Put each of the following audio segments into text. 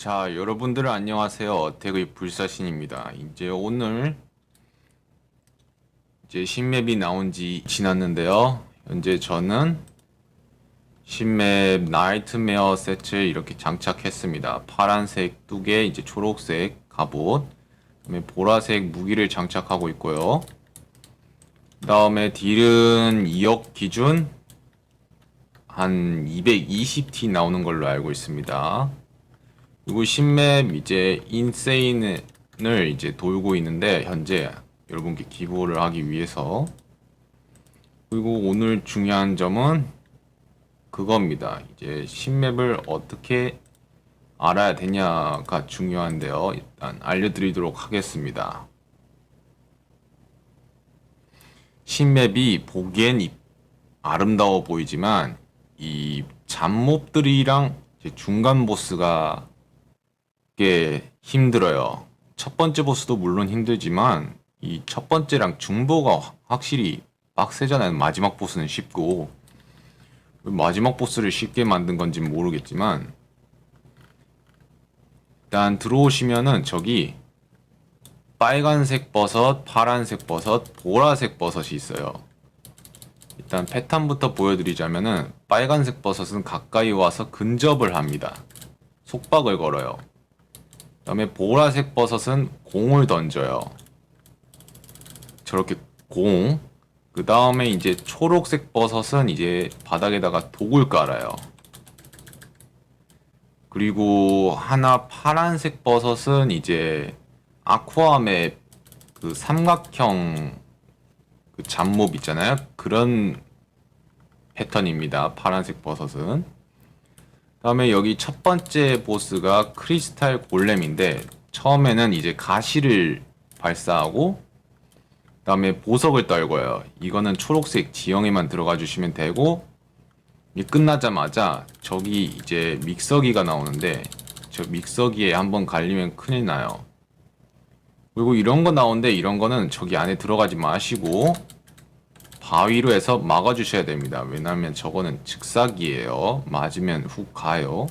자, 여러분들 안녕하세요. 어택의 불사신입니다. 이제 오늘 이제 신맵이 나온 지 지났는데요. 현재 저는 신맵 나이트메어 세트를 이렇게 장착했습니다. 파란색 뚜개, 이제 초록색 갑옷, 그다음에 보라색 무기를 장착하고 있고요. 그다음에 딜은 2억 기준 한 220T 나오는 걸로 알고 있습니다. 그리고 신맵 이제 인세인을 이제 돌고 있는데 현재 여러분께 기부를 하기 위해서 그리고 오늘 중요한 점은 그겁니다. 이제 신맵을 어떻게 알아야 되냐가 중요한데요. 일단 알려드리도록 하겠습니다. 신맵이 보기엔 이- 아름다워 보이지만 이 잡몹들이랑 중간 보스가 꽤 힘들어요. 첫 번째 보스도 물론 힘들지만 이 첫 번째랑 중보가 확실히 빡세잖아요. 마지막 보스는 쉽고 마지막 보스를 쉽게 만든 건지 는 모르겠지만 일단 들어오시면은 저기 빨간색 버섯, 파란색 버섯, 보라색 버섯이 있어요. 일단 패턴부터 보여드리자면은 빨간색 버섯은 가까이 와서 근접을 합니다. 속박을 걸어요. 그다음에 보라색 버섯은 공을 던져요. 저렇게 공. 그 다음에 이제 초록색 버섯은 이제 바닥에다가 독을 깔아요. 그리고 하나 파란색 버섯은 이제 아쿠아맵 그 삼각형 그 잡몹 있잖아요. 그런 패턴입니다. 파란색 버섯은. 다음에 여기 첫 번째 보스가 크리스탈 골렘인데 처음에는 이제 가시를 발사하고 그다음에 보석을 떨궈요. 이거는 초록색 지형에만 들어가 주시면 되고 이 끝나자마자 저기 이제 믹서기가 나오는데 저 믹서기에 한번 갈리면 큰일 나요. 그리고 이런 거 나오는데 이런 거는 저기 안에 들어가지 마시고 바위로 해서 막아주셔야 됩니다. 왜냐하면 저거는 즉사기예요. 맞으면 훅 가요.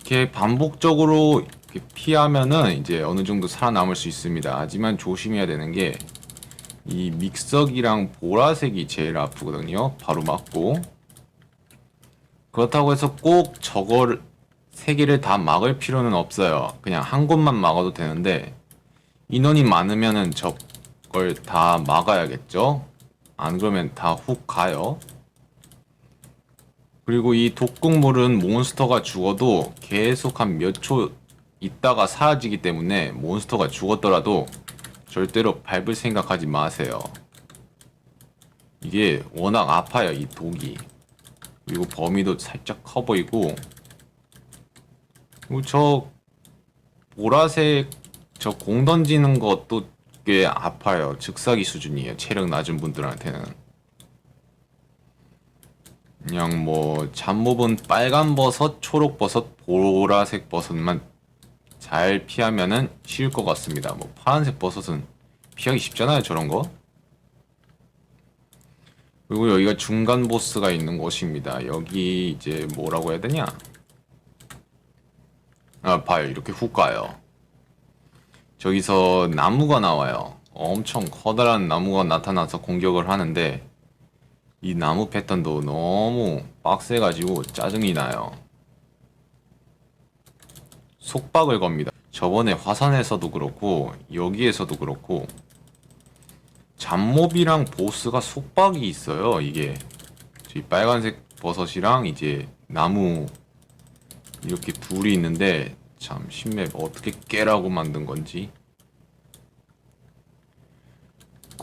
이렇게 반복적으로 이렇게 피하면은 이제 어느 정도 살아남을 수 있습니다. 하지만 조심해야 되는 게 이 믹서기랑 보라색이 제일 아프거든요. 바로 맞고 그렇다고 해서 꼭 저걸 세 개를 다 막을 필요는 없어요. 그냥 한 곳만 막아도 되는데 인원이 많으면은 저 걸 다 막아야겠죠. 안 그러면 다 훅 가요. 그리고 이 독극물은 몬스터가 죽어도 계속 한 몇 초 있다가 사라지기 때문에 몬스터가 죽었더라도 절대로 밟을 생각하지 마세요. 이게 워낙 아파요, 이 독이. 그리고 범위도 살짝 커 보이고. 그리고 저 보라색 저 공 던지는 것도 꽤 아파요. 즉사기 수준이에요. 체력 낮은 분들한테는. 그냥 뭐 잡몹은 빨간 버섯, 초록 버섯, 보라색 버섯만 잘 피하면은 쉬울 것 같습니다. 뭐 파란색 버섯은 피하기 쉽잖아요, 저런 거. 그리고 여기가 중간 보스가 있는 곳입니다. 여기 이제 뭐라고 해야 되냐? 아, 봐요. 이렇게 훅 가요. 저기서 나무가 나와요. 엄청 커다란 나무가 나타나서 공격을 하는데 이 나무 패턴도 너무 빡세가지고 짜증이 나요. 속박을 겁니다. 저번에 화산에서도 그렇고 여기에서도 그렇고 잡몹이랑 보스가 속박이 있어요. 이게 이 빨간색 버섯이랑 이제 나무 이렇게 둘이 있는데 참 신맵 어떻게 깨라고 만든 건지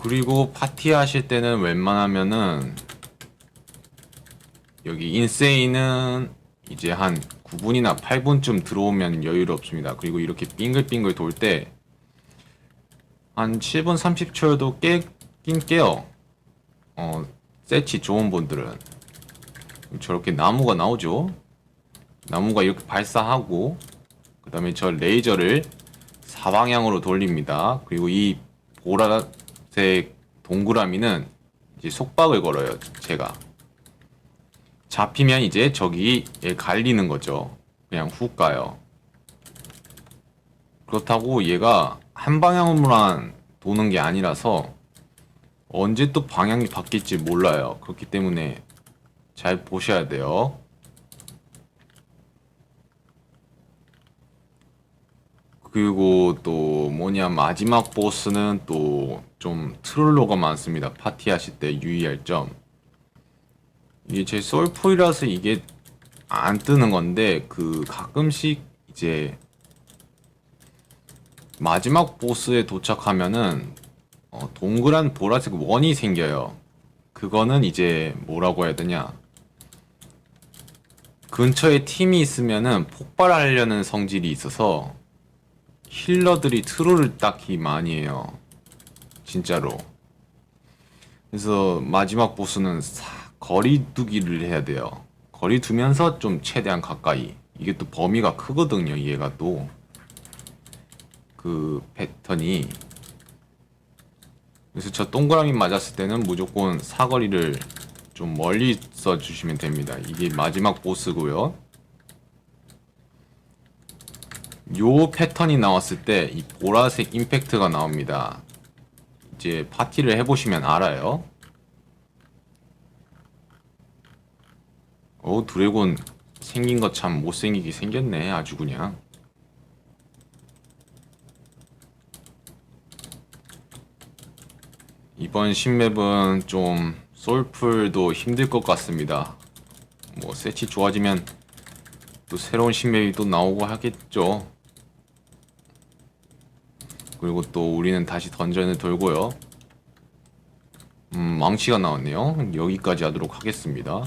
그리고 파티 하실 때는 웬만하면은 여기 인세인은 이제 한 9분이나 8분쯤 들어오면 여유롭습니다. 그리고 이렇게 빙글빙글 돌 때 한 7분 30초여도 깨긴 깨요. 어, 세치 좋은 분들은 저렇게 나무가 나오죠. 나무가 이렇게 발사하고 그 다음에 저 레이저를 사방향으로 돌립니다. 그리고 이 보라색 동그라미는 이제 속박을 걸어요. 제가 잡히면 이제 저기에 갈리는 거죠. 그냥 훅 가요. 그렇다고 얘가 한 방향으로만 도는 게 아니라서 언제 또 방향이 바뀔지 몰라요. 그렇기 때문에 잘 보셔야 돼요. 그리고 또 뭐냐 마지막 보스는 또 좀 트롤러가 많습니다. 파티하실 때 유의할 점. 이게 제 솔풀이라서 이게 안 뜨는 건데 그 가끔씩 이제 마지막 보스에 도착하면은 어, 동그란 보라색 원이 생겨요. 그거는 이제 뭐라고 해야 되냐? 근처에 팀이 있으면은 폭발하려는 성질이 있어서 힐러들이 트롤을 딱히 많이 해요. 진짜로. 그래서 마지막 보스는 사- 거리 두기를 해야 돼요. 거리 두면서 좀 최대한 가까이. 이게 또 범위가 크거든요. 얘가 또. 그 패턴이. 그래서 저 동그라미 맞았을 때는 무조건 사거리를 좀 멀리 써주시면 됩니다. 이게 마지막 보스고요. 요 패턴이 나왔을 때 이 보라색 임팩트가 나옵니다. 이제 파티를 해보시면 알아요. 어 드래곤 생긴 거참 못생기게 생겼네 아주 그냥. 이번 신맵은 좀 솔풀도 힘들 것 같습니다. 뭐 세치 좋아지면 또 새로운 신맵이 또 나오고 하겠죠. 그리고 또 우리는 다시 던전을 돌고요. 음, 망치가 나왔네요. 여기까지 하도록 하겠습니다.